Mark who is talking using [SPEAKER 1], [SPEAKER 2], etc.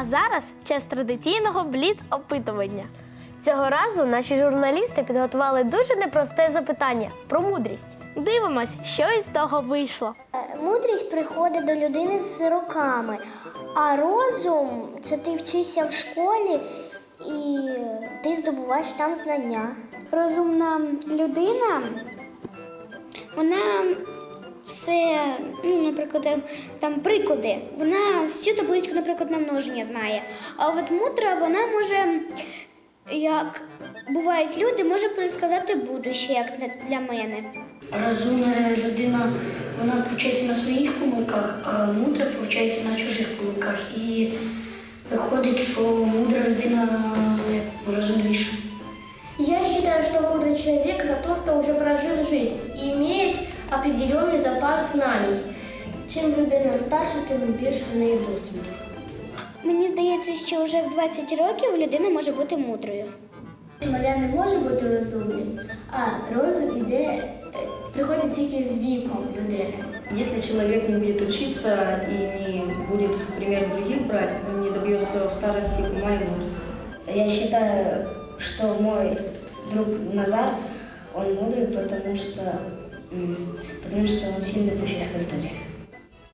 [SPEAKER 1] А зараз час традиційного бліц-опитування.
[SPEAKER 2] Цього разу наші журналісти підготували дуже непросте запитання про мудрість.
[SPEAKER 1] Дивимось, що із того вийшло.
[SPEAKER 3] Мудрість приходить до людини з роками, а розум це ти вчишся в школі і ти здобуваєш там знання. Розумна людина, ну, наприклад, там, там приклади. Вона всю табличку, наприклад, на множення знає. А от мудра, вона може, як бувають люди, може предсказати будуще, як для мене.
[SPEAKER 4] Розумна людина, вона повчається на своїх помилках, а мудра повчається на чужих помилках. І виходить, що мудра людина як розумніша.
[SPEAKER 5] Я считаю, что мудрый человек это тот, кто уже прожил жизнь определенный запас знаний. Чим людина старша, тим більше в неї досвіду.
[SPEAKER 3] Мені здається, що вже в 20 років людина може бути мудрою.
[SPEAKER 5] Маля не може бути розумним, а розум іде, е, приходить тільки з віком людини.
[SPEAKER 6] Если человек не будет учиться и не будет пример с других брать, он не добьется в старости ума и мудрости.
[SPEAKER 4] Я считаю, что мой друг Назар, он мудрый, потому что, м, потому что он сильно пуще физкультуре.